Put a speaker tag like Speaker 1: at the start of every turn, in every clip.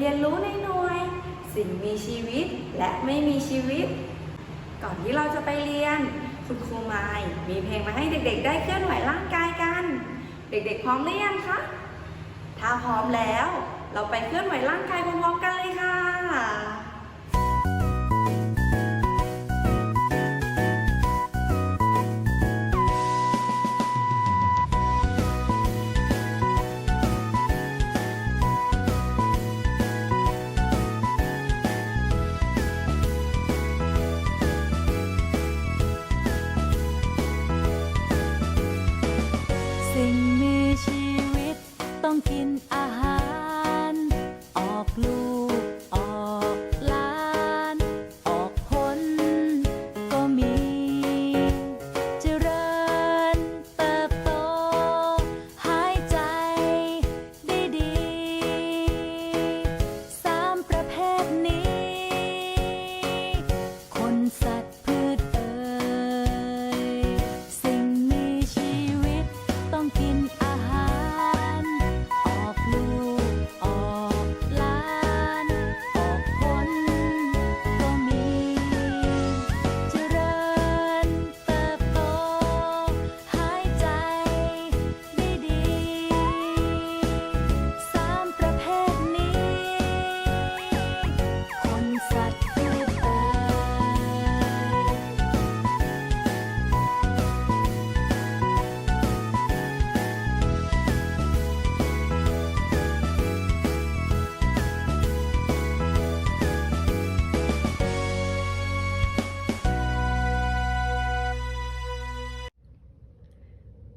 Speaker 1: เรียนรู้ในหน่วย สิ่งมีชีวิตและไม่มีชีวิต ก่อนที่เราจะไปเรียน คุณครูไม้มีเพลงมาให้เด็กๆ ได้เคลื่อนไหวร่างกายกัน เด็กๆพร้อมหรือยังคะถ้าพร้อมแล้ว เราไปเคลื่อนไหวร่างกายพร้อมๆกันเลยค่ะ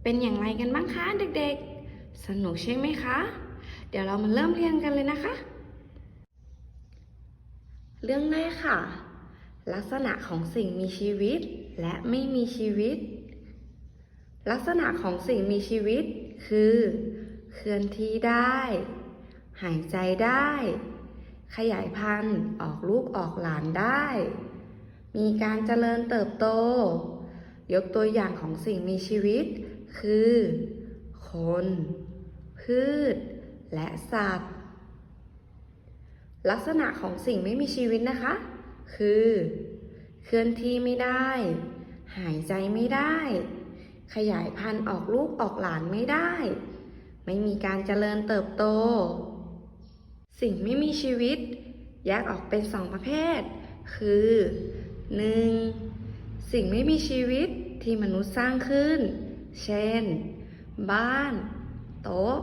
Speaker 2: เป็นอย่า
Speaker 1: งไรกันบ้างคะเด็กๆ สนุกใช่ไหมคะ เดี๋ยวเรามาเริ่มเรียนกันเลยนะคะ เรื่องแรกค่ะ ลักษณะของสิ่งมีชีวิตและไม่มีชีวิต ลักษณะของสิ่งมีชีวิตคือ เคลื่อนที่ได้ หายใจได้ ขยายพันธุ์ออกลูกออกหลานได้ มีการเจริญเติบโต ยกตัวอย่างของสิ่งมีชีวิต คือ คน พืช และสัตว์ ลักษณะของสิ่งไม่มีชีวิตนะคะ คือ เคลื่อนที่ไม่ได้ หายใจไม่ได้ ขยายพันธุ์ออกลูกออกหลานไม่ได้ ไม่มีการเจริญเติบโต สิ่งไม่มีชีวิต แยกออกเป็นสองประเภท คือ 1. สิ่งไม่มีชีวิตที่มนุษย์สร้างขึ้น เช่น บ้าน โต๊ะ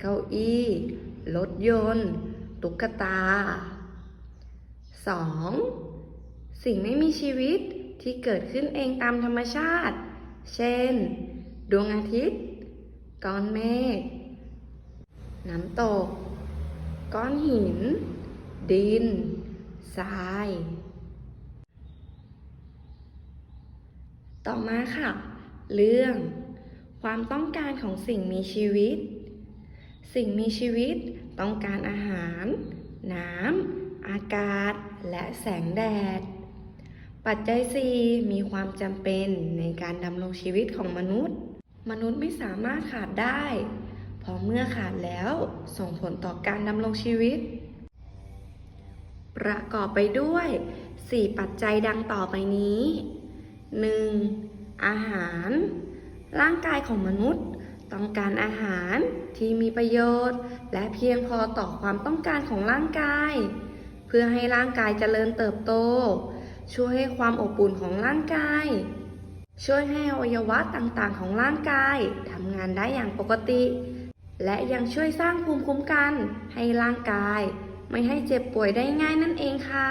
Speaker 1: เก้าอี้ รถยนต์ ตุ๊กตา 2. สิ่งไม่มีชีวิตที่เกิดขึ้นเองตามธรรมชาติ เช่น ดวงอาทิตย์ ก้อนเมฆ น้ำตก ก้อนหิน ดิน ทราย ต่อมาค่ะ เรื่อง ความต้องการของสิ่งมีชีวิต สิ่งมีชีวิตต้องการอาหาร น้ำ อากาศ และแสงแดด ปัจจัย 4 มีความจำเป็นในการดำรงชีวิตของมนุษย์ มนุษย์ไม่สามารถขาดได้ เพราะเมื่อขาดแล้วส่งผลต่อการดำรงชีวิต ประกอบไปด้วย 4 ปัจจัยดังต่อไปนี้ 1. อาหาร ร่างกายของมนุษย์ ต้องการอาหารที่มีประโยชน์ และเพียงพอต่อความต้องการของร่างกาย เพื่อให้ร่างกายเจริญเติบโต ช่วยให้ความอบอุ่นของร่างกาย ช่วยให้อวัยวะต่างๆ ของร่างกายทำงานได้อย่างปกติ และยังช่วยสร้างภูมิคุ้มกัน ให้ร่างกาย ไม่ให้เจ็บป่วยได้ง่ายนั่นเองค่ะ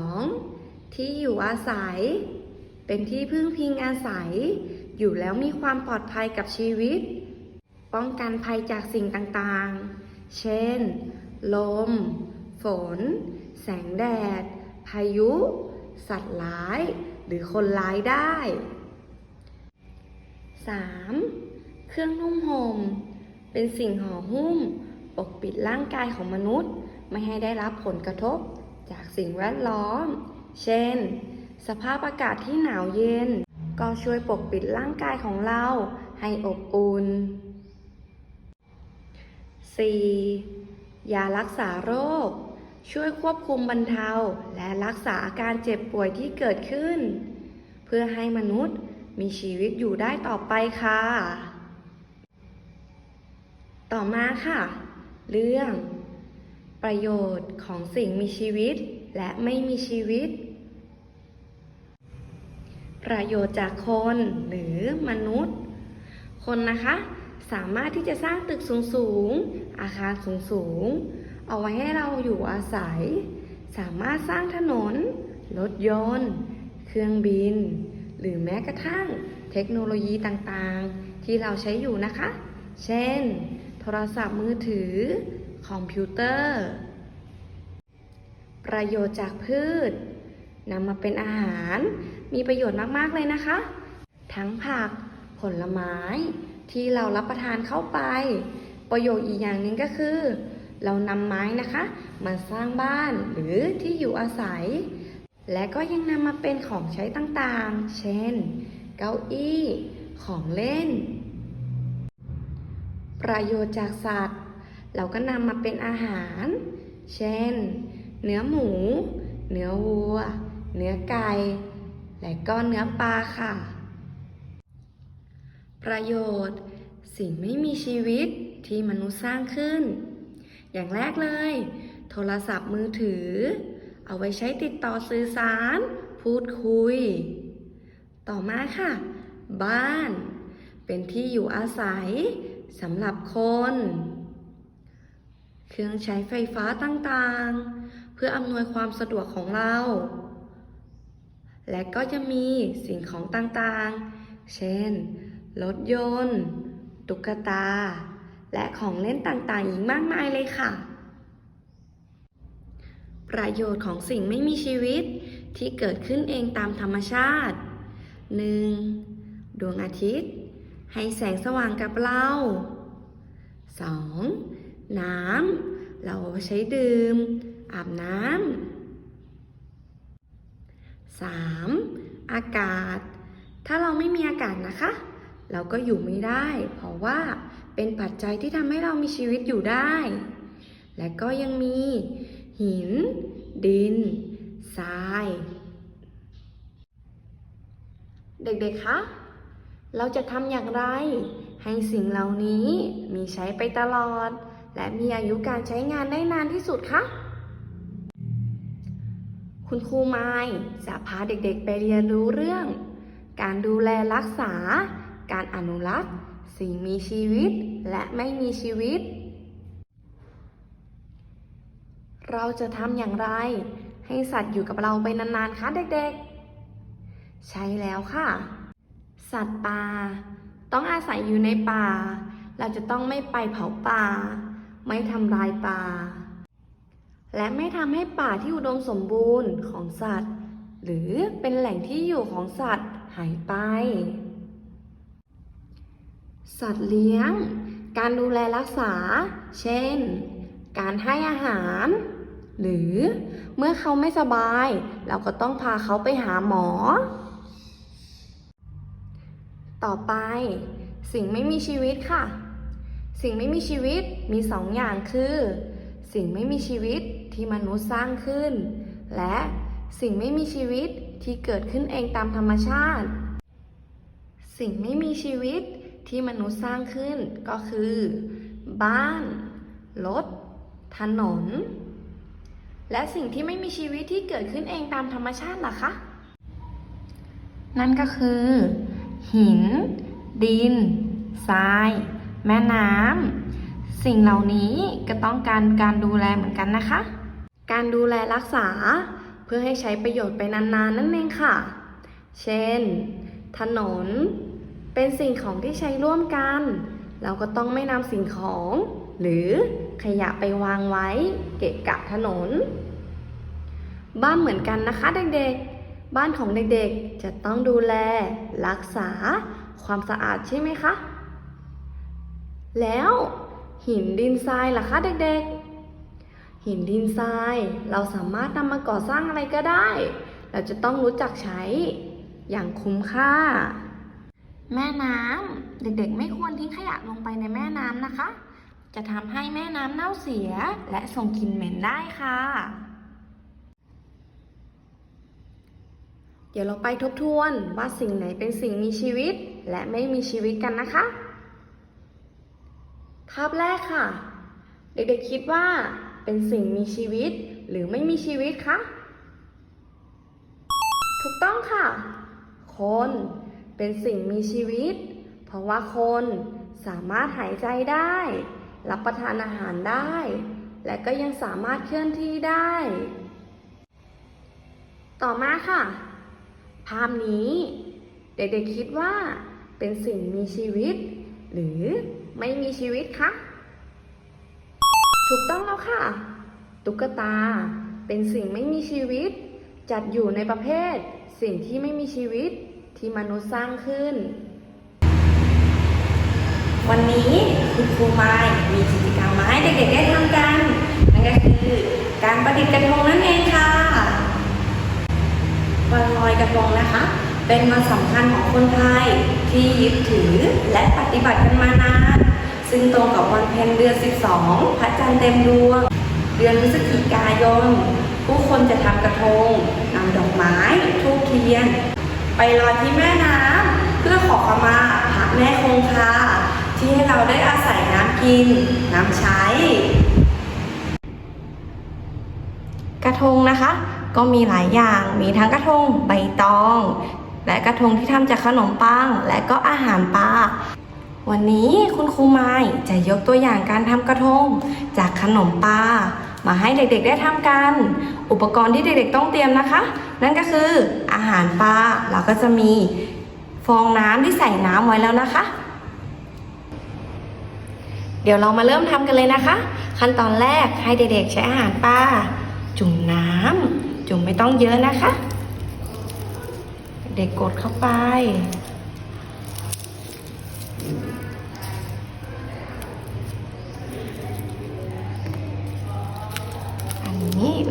Speaker 1: 2. ที่อยู่อาศัย เป็นที่พึ่งพิงอาศัย อยู่แล้วมีความปลอดภัยกับชีวิต ป้องกันภัยจากสิ่งต่างๆ เช่น ลม ฝน แสงแดด พายุ สัตว์ร้าย หรือคนร้ายได้ 3. เครื่องนุ่มห่ม เป็นสิ่งห่อหุ้ม ปกปิดร่างกายของมนุษย์ ไม่ให้ได้รับผลกระทบจากสิ่งแวดล้อม เช่น สภาพอากาศที่หนาวเย็น ก็ช่วยปกปิดร่างกายของเราให้อบอุ่น 4. ยารักษาโรค ช่วยควบคุมบรรเทาและรักษาอาการเจ็บป่วยที่เกิดขึ้น เพื่อให้มนุษย์มีชีวิตอยู่ได้ต่อไปค่ะ ต่อมาค่ะ เรื่อง ประโยชน์ของสิ่งมีชีวิตและไม่มีชีวิต ประโยชน์จากคนหรือมนุษย์ คนนะคะ สามารถที่จะสร้างตึกสูงๆ อาคารสูงๆ เอาไว้ให้เราอยู่อาศัย สามารถสร้างถนน รถยนต์ เครื่องบิน หรือแม้กระทั่งเทคโนโลยีต่างๆ ที่เราใช้อยู่นะคะ เช่น โทรศัพท์มือถือ คอมพิวเตอร์ ประโยชน์จากพืชนำมาเป็นอาหาร มีประโยชน์มากๆเลยนะคะ ทั้งผัก ผลไม้ ที่เรารับประทานเข้าไป ประโยชน์อีกอย่างหนึ่งก็คือ เรานำไม้นะคะมาสร้างบ้านหรือที่อยู่อาศัย และก็ยังนำมาเป็นของใช้ต่างๆ เช่น เก้าอี้ ของเล่น ประโยชน์จากสัตว์ เราก็นำมาเป็นอาหาร เช่น เนื้อหมู เนื้อวัว เนื้อไก่ และก็เนื้อปลาค่ะ ประโยชน์ สิ่งไม่มีชีวิตที่มนุษย์สร้างขึ้น อย่างแรกเลย โทรศัพท์มือถือ เอาไว้ใช้ติดต่อสื่อสาร พูดคุย ต่อมาค่ะ บ้าน เป็นที่อยู่อาศัยสำหรับคน เครื่องใช้ไฟฟ้าต่างๆ เพื่ออำนวยความสะดวกของเรา และก็จะมีสิ่งของต่างๆ เช่น รถยนต์ ตุ๊กตา และของเล่นต่างๆ อีกมากมายเลยค่ะ ประโยชน์ของสิ่งไม่มีชีวิตที่เกิดขึ้นเองตามธรรมชาติ 1. ดวงอาทิตย์ ให้แสงสว่างกับเรา 2. น้ำ เราใช้ดื่ม อาบน้ำ 3. อากาศ ถ้าเราไม่มีอากาศนะคะ เราก็อยู่ไม่ได้ เพราะว่าเป็นปัจจัยที่ทำให้เรามีชีวิตอยู่ได้ และก็ยังมี หิน ดิน ทราย เด็กๆ คะ เราจะทำอย่างไร ให้สิ่งเหล่านี้มีใช้ไปตลอด และมีอายุการใช้งานได้นานที่สุดคะ คุณครูไม้จะพาเด็กๆไปเรียนรู้เรื่อง การดูแลรักษา การอนุรักษ์ สิ่งมีชีวิตและไม่มีชีวิต เราจะทำอย่างไร ให้สัตว์อยู่กับเราไปนานๆคะเด็กๆ ใช่แล้วค่ะ สัตว์ป่าต้องอาศัยอยู่ในป่า เราจะต้องไม่ไปเผาป่า ไม่ทำลายป่า และไม่ทำให้ป่าที่อุดมสมบูรณ์ของสัตว์ หรือเป็นแหล่งที่อยู่ของสัตว์หายไป สัตว์เลี้ยง การดูแลรักษา เช่น การให้อาหาร หรือเมื่อเขาไม่สบาย เราก็ต้องพาเขาไปหาหมอ ต่อไป สิ่งไม่มีชีวิตค่ะ สิ่งไม่มีชีวิตมีสองอย่างคือสิ่งไม่มีชีวิต ที่มนุษย์สร้างขึ้น และสิ่งไม่มีชีวิตที่เกิดขึ้นเองตามธรรมชาติ สิ่งไม่มีชีวิตที่มนุษย์สร้างขึ้นก็คือ บ้าน รถ ถนน และสิ่งที่ไม่มีชีวิตที่เกิดขึ้นเองตามธรรมชาติล่ะคะ นั่นก็คือ หิน ดิน ทราย แม่น้ำสิ่งเหล่านี้ก็ต้องการการดูแลเหมือนกันนะคะ การดูแลรักษา เพื่อให้ใช้ประโยชน์ไปนานๆนั่นเองค่ะ เช่น ถนน เป็นสิ่งของที่ใช้ร่วมกัน เราก็ต้องไม่นำสิ่งของ หรือขยะไปวางไว้ เกะกะถนน บ้านเหมือนกันนะคะเด็กๆ บ้านของเด็กๆจะต้องดูแล รักษา ความสะอาดใช่ไหมคะ แล้วหินดินทรายล่ะคะเด็กๆ หินดินทราย เราสามารถนำมาก่อสร้างอะไรก็ได้ เราจะต้องรู้จักใช้อย่างคุ้มค่า แม่น้ำเด็กๆ ไม่ควรทิ้งขยะลงไปในแม่น้ำนะคะ จะทำให้แม่น้ำเน่าเสียและส่งกลิ่นเหม็นได้ค่ะ เดี๋ยวเราไปทบทวนว่าสิ่งไหนเป็นสิ่งมีชีวิต และไม่มีชีวิตกันนะคะ ภาพแรกค่ะ เด็กๆคิดว่า เป็นสิ่งมีชีวิต หรือไม่มีชีวิตคะ ถูกต้องค่ะ คนเป็นสิ่งมีชีวิต เพราะว่าคนสามารถหายใจได้ รับประทานอาหารได้ และก็ยังสามารถเคลื่อนที่ได้ ต่อมาค่ะ ภาพนี้ เด็กๆคิดว่า เป็นสิ่งมีชีวิต หรือไม่มีชีวิตคะ ถูกต้องแล้วค่ะ ตุ๊กตา เป็นสิ่งไม่มีชีวิต จัดอยู่ในประเภท สิ่งที่ไม่มีชีวิตที่มนุษย์สร้างขึ้น วันนี้คุณครูไม้มีกิจกรรมมาให้เด็กๆได้ทำกัน นั่นก็คือการประดิษฐ์กระทงนั่นเองค่ะวันลอยกระทงนะคะ เป็นวันสำคัญของคนไทยที่ยึดถือและปฏิบัติกันมานาน ซึ่งตรงกับวันเพ็ญเดือน 12 พระจันทร์เต็มดวง เดือนพฤศจิกายน ผู้คนจะทำกระทงนำดอกไม้ทูบเทียน ไปลอยที่แม่น้ำเพื่อขอขมาพระแม่คงคาที่ให้เราได้อาศัยน้ำกิน น้ำใช้ กระทงนะคะ ก็มีหลายอย่างมีทั้งกระทงใบตอง และกระทงที่ทำจากขนมปังและก็อาหารปลา วันนี้คุณครูไม้จะยกตัวอย่างการทำกระทง จากขนมปลามาให้เด็กๆได้ทำกัน อุปกรณ์ที่เด็กๆต้องเตรียมนะคะ นั่นก็คืออาหารปลาเราก็จะมีฟองน้ำที่ใส่น้ำไว้แล้วนะคะ เดี๋ยวเรามาเริ่มทำกันเลยนะคะ ขั้นตอนแรกให้เด็กๆใช้อาหารปลาจุ่มน้ำจุ่มไม่ต้องเยอะนะคะ เด็กกดเข้าไป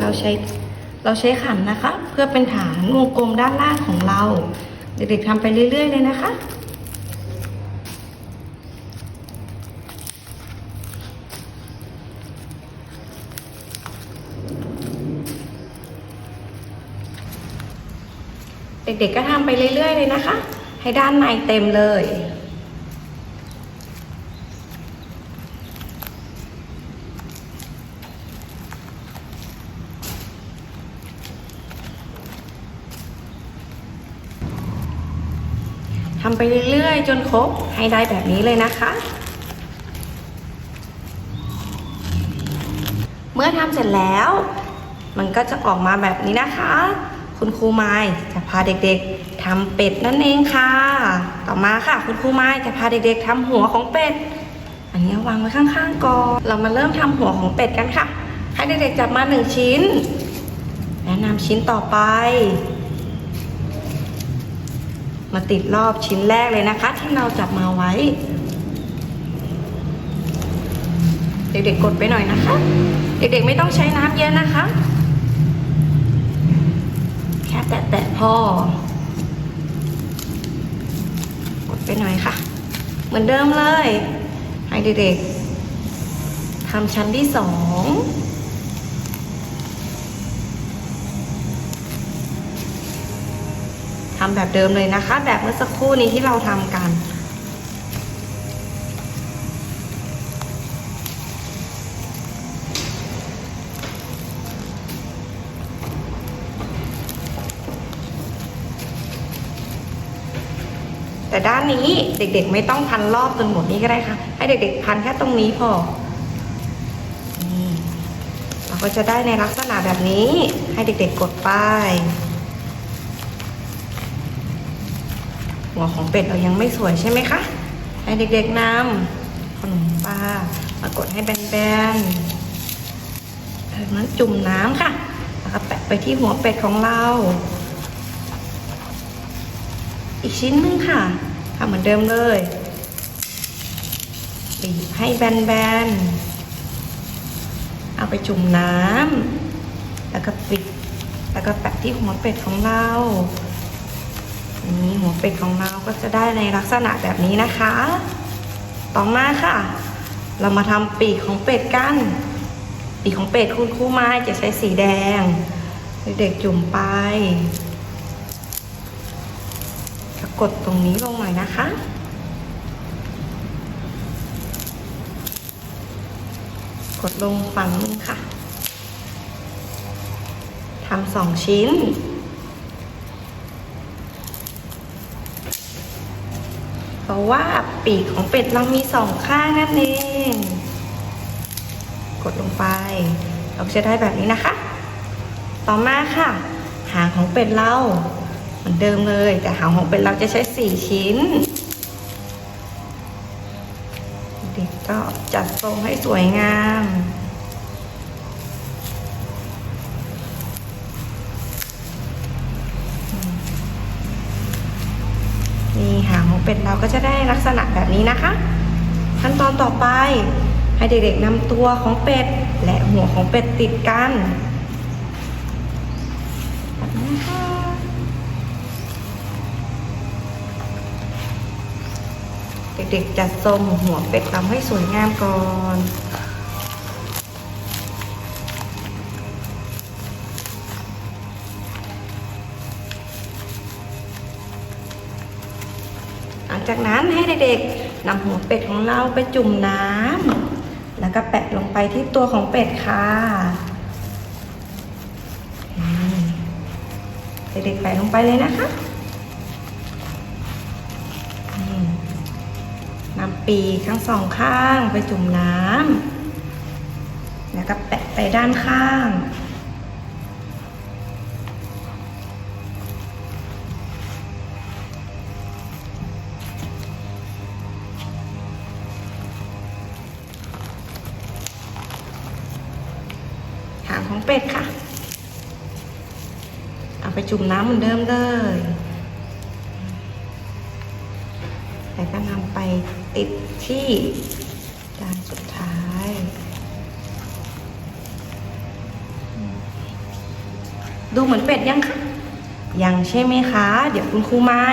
Speaker 1: เราใช้เราใช้ขันนะคะ เพื่อเป็นฐานวงกลมด้านล่างของเรา เด็กๆทำไปเรื่อย ๆ เลยนะคะเด็กๆก็ทำไปเรื่อย ๆ เลยนะคะ ให้ด้านในเต็มเลยำไปเรื่อยๆ จนครบให้ได้แบบนี้เลยนะคะ เมื่อทำเสร็จแล้ว มันก็จะออกมาแบบนี้นะคะ คุณครูไม้จะพาเด็กๆทำเป็ดนั่นเองค่ะ ต่อมาค่ะ คุณครูไม้จะพาเด็กๆทำหัวของเป็ด อันนี้วางไว้ข้างๆก่อนเรามาเริ่มทำหัวของเป็ดกันค่ะ ให้เด็กๆจับมาหนึ่งชิ้นแนะนำชิ้นต่อไป มาติดรอบชิ้นแรกเลยนะคะ ที่เราจับมาไว้ เด็กๆกดไปหน่อยนะคะ เด็กๆไม่ต้องใช้น้ำเยอะนะคะ แค่แตะๆพอกดไปหน่อยค่ะ เหมือนเดิมเลย ให้เด็กๆทำชั้นที่สอง ทำแบบเดิมเลยนะคะ แบบเมื่อสักครู่นี้ที่เราทำกัน แต่ด้านนี้เด็กๆไม่ต้องพันรอบจนหมดนี้ก็ได้ค่ะ ให้เด็กๆพันแค่ตรงนี้พอเราก็จะได้ในลักษณะแบบนี้ให้เด็กๆกดป้าย หัวของเป็ดเรายังไม่สวยใช่ไหมคะให้เด็กๆนำขนมปลามากดให้แบนๆจากนั้นจุ่มน้ำค่ะแล้วก็แปะไปที่หัวเป็ดของเรา อีกชิ้นหนึงค่ะทำเหมือนเดิมเลยบีบให้แบนๆ เอาไปจุ่มน้ำแล้วก็ปิด แล้วก็แปะที่หัวเป็ดของเรา นี่หัวเป็ดของเราก็จะได้ในลักษณะแบบนี้นะคะ ต่อมาค่ะ เรามาทำปีกของเป็ดกัน ปีกของเป็ดคุณครูไม้จะใช้สีแดง เด็กๆจุ่มไปจะกดตรงนี้ลงหน่อยนะคะกดลงฝั่งนึงค่ะ ทำสองชิ้น เพ ราะว่าปีกของเป็ดเรามีสองข้างนั่นเอง กดลงไป เราจะได้แบบนี้นะคะ ต่อมาค่ะ หางของเป็ดเราเหมือนเดิมเลย แต่หางของเป็ดเราจะใช้สี่ชิ้นเด็กก็จัดทรงให้สวยงาม นี่หางของเป็ดเราก็จะได้ลักษณะแบบนี้นะคะ ขั้นตอนต่อไปให้เด็กๆนำตัวของเป็ด และหัวของเป็ดติดกันแบบนี้ค่ะเด็กๆจัดทรงหัวเป็ดทำให้สวยงามก่อน จากนั้นให้เด็กๆนำหัวเป็ดของเราไปจุ่มน้ำแล้วก็แปะลงไปที่ตัวของเป็ดค่ะเด็กๆแปะลงไปเลยนะคะนำปีกทั้งสองข้างไปจุ่มน้ำแล้วก็แปะไปด้านข้าง จุ่มน้ำเหมือนเดิมเลยแล้วก็นำไปติดที่ด้านสุดท้าย ดูเหมือนเป็ดยังคะยังใช่ไหมคะ เดี๋ยวคุณครูไม้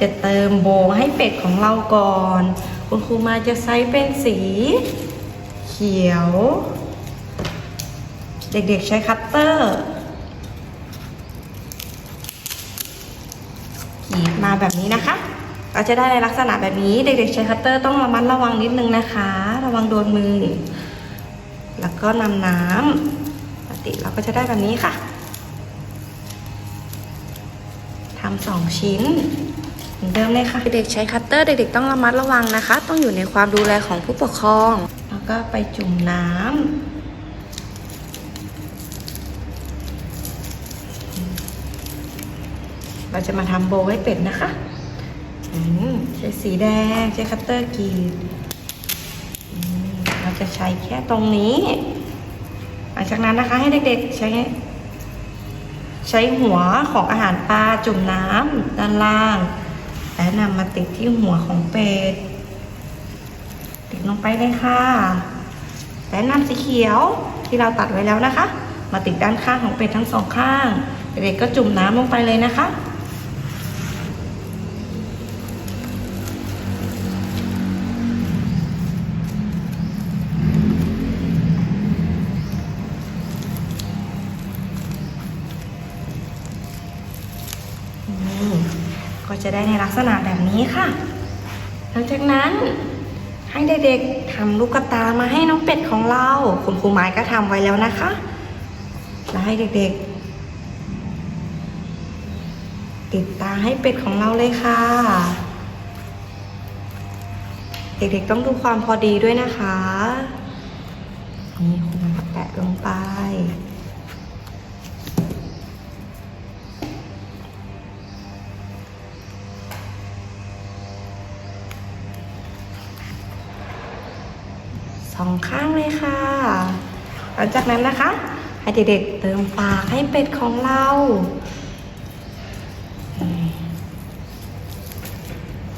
Speaker 1: จะเติมโบให้เป็ดของเราก่อน คุณครูไม้จะใช้เป็นสี เขียว เด็กๆใช้คัตเตอร์ กรีดมาแบบนี้นะคะเราจะได้ในลักษณะแบบนี้ เด็กๆใช้คัตเตอร์ต้องระมัดระวังนิดนึงนะคะ ระวังโดนมือ แล้วก็นำน้ำปกติเราก็จะได้แบบนี้ค่ะทำสองชิ้นเหมือนเดิมเลยค่ะ เด็กๆใช้คัตเตอร์เด็กๆต้องระมัดระวังนะคะ ต้องอยู่ในความดูแลของผู้ปกครอง แล้วก็ไปจุ่มน้ำ เราจะมาทำโบให้เป็ดนะคะใช้สีแดงใช้คัตเตอร์กรีดเราจะใช้แค่ตรงนี้ หลังจากนั้นนะคะให้เด็กๆใช้ ใช้หัวของอาหารปลาจุ่มน้ำด้านล่าง และนำมาติดที่หัวของเป็ด ติดลงไปเลยค่ะ และนำสีเขียวที่เราตัดไว้แล้วนะคะ มาติดด้านข้างของเป็ดทั้งสองข้าง เด็กๆก็จุ่มน้ำลงไปเลยนะคะ ได้ในลักษณะแบบนี้ค่ะ หลังจากนั้นให้เด็กๆทำลูกตามาให้น้องเป็ดของเรา คุณครูไม้ก็ทำไว้แล้วนะคะ แล้วให้เด็กๆ ติดตาให้เป็ดของเราเลยค่ะ เด็กๆต้องดูความพอดีด้วยนะคะ นี่คุณแปะลงไป องข้างเลยค่ะ หลังจากนั้นนะคะ ให้เด็กๆเติมปากให้เป็ดของเรา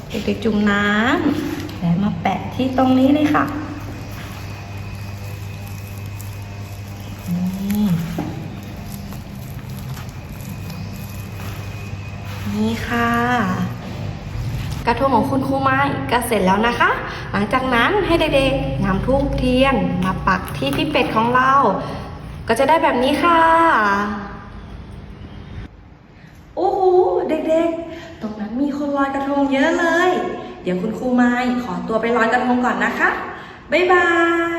Speaker 1: เด็กๆจุ่มน้ำแล้วมาแปะที่ตรงนี้เลยค่ะนี่นี่ค่ะ กระทงของคุณครูไม้ก็เสร็จแล้วนะคะ หลังจากนั้นให้เด็กๆนำทูบเทียนมาปักที่พี่เป็ดของเรา ก็จะได้แบบนี้ค่ะโอ้โหเด็กๆ ตรงนั้นมีคนลอยกระทงเยอะเลย เดี๋ยวคุณครูไม้ขอตัวไปลอยกระทงก่อนนะคะ บ๊ายบาย